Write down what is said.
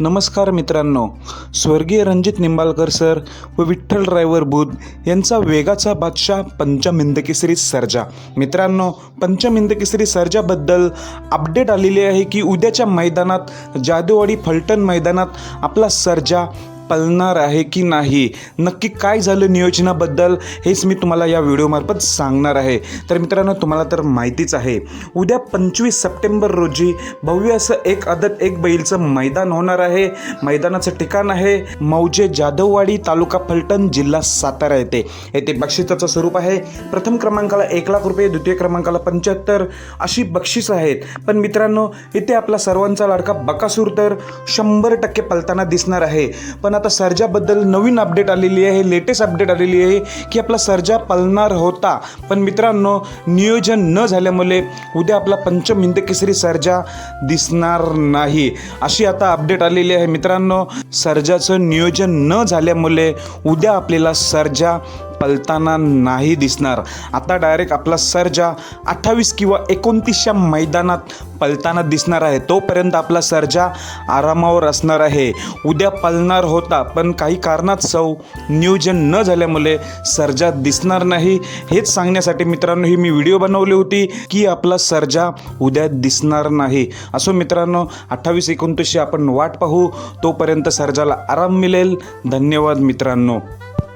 नमस्कार मित्रांनो. स्वर्गीय रणजित निंबाळकर सर व विठ्ठल ड्रायव्हर बुध यांचा वेगाचा बादशाह पंचमिंदकेसरी सर्जा. मित्रांनो पंचमिंदकेसरी सर्जाबद्दल अपडेट आलेली आहे की उद्याच्या मैदानात जादूवाडी फलटण मैदानात आपला सर्जा पलणार आहे की नाही? नक्की काय झालं नियोजनाबद्दल? हेच मी तुम्हाला या व्हिडिओमार्फत सांगणार आहे. तर मित्रांनो तुम्हाला तर माहितीच आहे. उद्या पंचवीस सप्टेंबर रोजी भव्य असं एक आदत एक बैलचं मैदान होणार आहे. मैदानाचं ठिकाण आहे मौजे जाधववाडी तालुका फलटण जिल्हा सातारा येथे. येथे बक्षिसाचं स्वरूप आहे. प्रथम क्रमांकाला एक लाख रुपये द्वितीय क्रमांकाला पंच्याहत्तर अशी बक्षीस आहेत. पण मित्रांनो इथे आपला सर्वांचा लाडका बकासूर तर शंभर टक्के पलताना दिसणार आहे. पण आता सर्जाबद्दल नवीन अपडेट आलेली आहे लेटेस्ट अपडेट आलेली आहे की आपला सर्जा पलणार होता. पण मित्रांनो नियोजन न झाल्यामुळे उद्या आपला पंचमिंद केसरी सर्जा दिसणार नाही. अशी आता अपडेट आलेली आहे मित्रांनो. सर्जाचं नियोजन न झाल्यामुळे उद्या आपल्याला सर्जा पलताना नाही दिसणार. आता डायरेक्ट आपला सर्जा अठ्ठावीस किंवा एकोणतीसच्या मैदानात पलताना दिसणार आहे तोपर्यंत आपला सर्जा आरामावर असणार आहे. उद्या पलणार होता पण काही कारणात सौ नियोजन न झाल्यामुळे सर्जा दिसणार नाही हेच सांगण्यासाठी मित्रांनो ही मी व्हिडिओ बनवली होती की आपला सर्जा उद्या दिसणार नाही. असो मित्रांनो अठ्ठावीस एकोणतीसशी आपण वाट पाहू तोपर्यंत सर्जाला आराम मिळेल. धन्यवाद मित्रांनो.